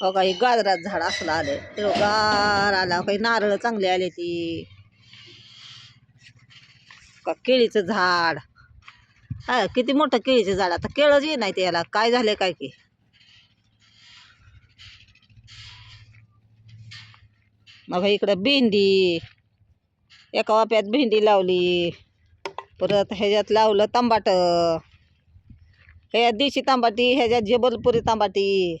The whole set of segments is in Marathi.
हो काही गाजरात झाड असलं आलं. ते गार आला. काही नारळ चांगले आले ती. का केळीचं झाड? हा किती मोठं केळीचं झाड? आता केळंच ये नाही त्याला काय झाले काय की? मग इकडं भेंडी. एका वाप्यात भेंडी लावली. परत ह्याच्यात लावलं तांबाट. ह्याच्यात देशी तांबाटी ह्याच्यात जबलपुरी तांबाटी.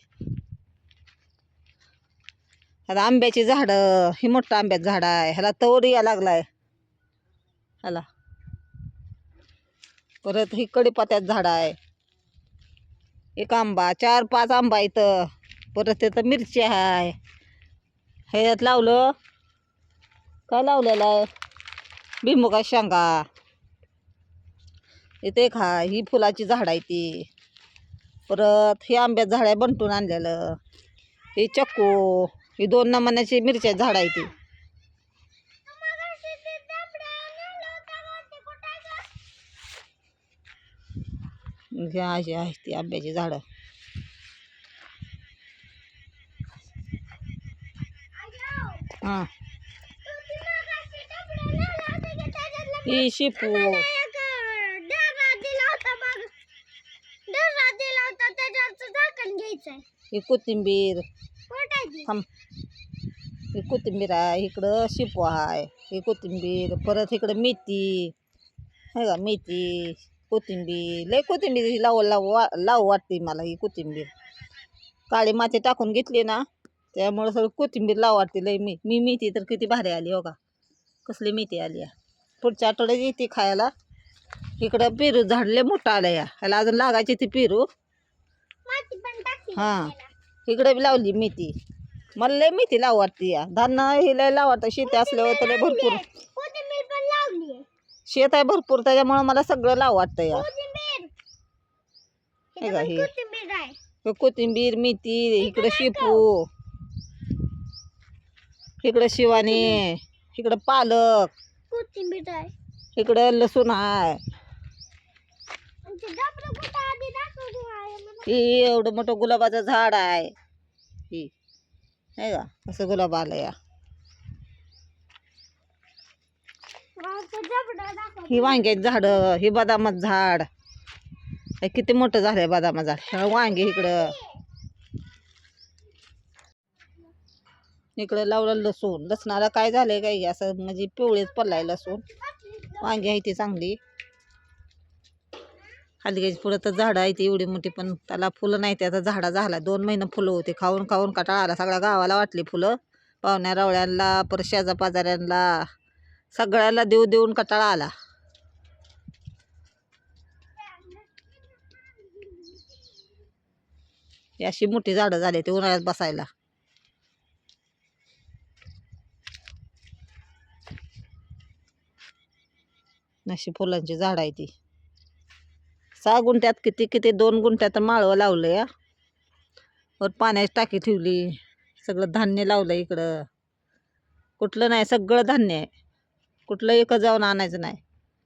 आता आंब्याची झाडं ही मोठं आंब्याचं झाड आहे. ह्याला तवर या लागलाय. ह्याला. परत ही कडीपात्यात झाड आहे. एक आंबा चार पाच आंबा इथं. परत तिथं मिरची आहे. ह्याच्यात लावलं. काय लावलेलं आहे? भिमुगा शेंगा. इथे एक ही फुलाची झाड आहे ती. परत हे आंब्याचं झाड आहे बनटून आणलेलं. हे चक्कू. ही दोन नमुन्याची मिरच्या झाड आहे ती. अशी आहे ती आंब्याची झाडं. हां. ही शिपू. ही कोथिंबीर. थांब. ही कोथिंबीर आहे इकडं शिपू आहे ही कोथिंबीर परत इकडं मेथी. आहे का मेथी कोथिंबीर लय कोथिंबीर ही लाव लाव वा लावू वाटते मला ही कोथिंबीर. काळी माती टाकून घेतली ना त्यामुळं सगळं कोथिंबीर लाव वाटते लय मी. मी मेथी तर किती भारी आली हो का? कसली मेथी आली आहे पुढच्या आठवड्यात येते खायला. इकडं पेरू झाड लय मोठं आलं या. ह्याला अजून लागायची ती पेरू. हां. इकडे बी लावली मेथी. मला लय मेथी लाव वाटते या. धान्य हे लय लाव वाटतं शेती असल्यावर तर लय भरपूर. शेत आहे भरपूर त्याच्यामुळं मला सगळं लाव वाटतं या हे का कोथिंबीर मेथी इकडं शेपू. इकडं शिवानी इकडं पालक. कोथिंबीर आहे. इकडं लसूण आहे. ही एवढं मोठं गुलाबाचं झाड आहे. ही. नाही का असं गुलाब आलं या. ही वांग्याची झाडं ही बदामाचं झाड. हे किती मोठं झालंय बदामाचं झाड. ह्या वांगे इकडं. इकडं लावलं लसूण. लसणाला काय झालंय काय? की असं म्हणजे पिवळेच पडलाय लसूण. वांगी आहे ती चांगली. हलग्याची पुढं तर झाडं आहे ती एवढी मोठी पण त्याला फुलं नाही त्याचा झाडा झाला दोन महिने फुलं होते. खाऊन खाऊन कटाळा आला सगळ्या गावाला वाटली फुलं. पाहुण्या रावळ्यांना परत शेजा पाजाऱ्यांना सगळ्याला देऊ देऊन कटाळा आला अशी मोठी झाडं झाली ते उन्हाळ्यात बसायला. अशी फुलांची झाडं आहे ती सहा गुंठ्यात किती किती दोन गुंठ्यात माळवं लावलं या. वर पाण्याची टाकी ठेवली. सगळं धान्य लावलं इकडं. कुठलं नाही सगळं धान्य आहे. कुठलं एक जाऊन आणायचं नाही.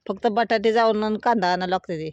फक्त बटाटे जाऊन कांदा आणायला लागते ते.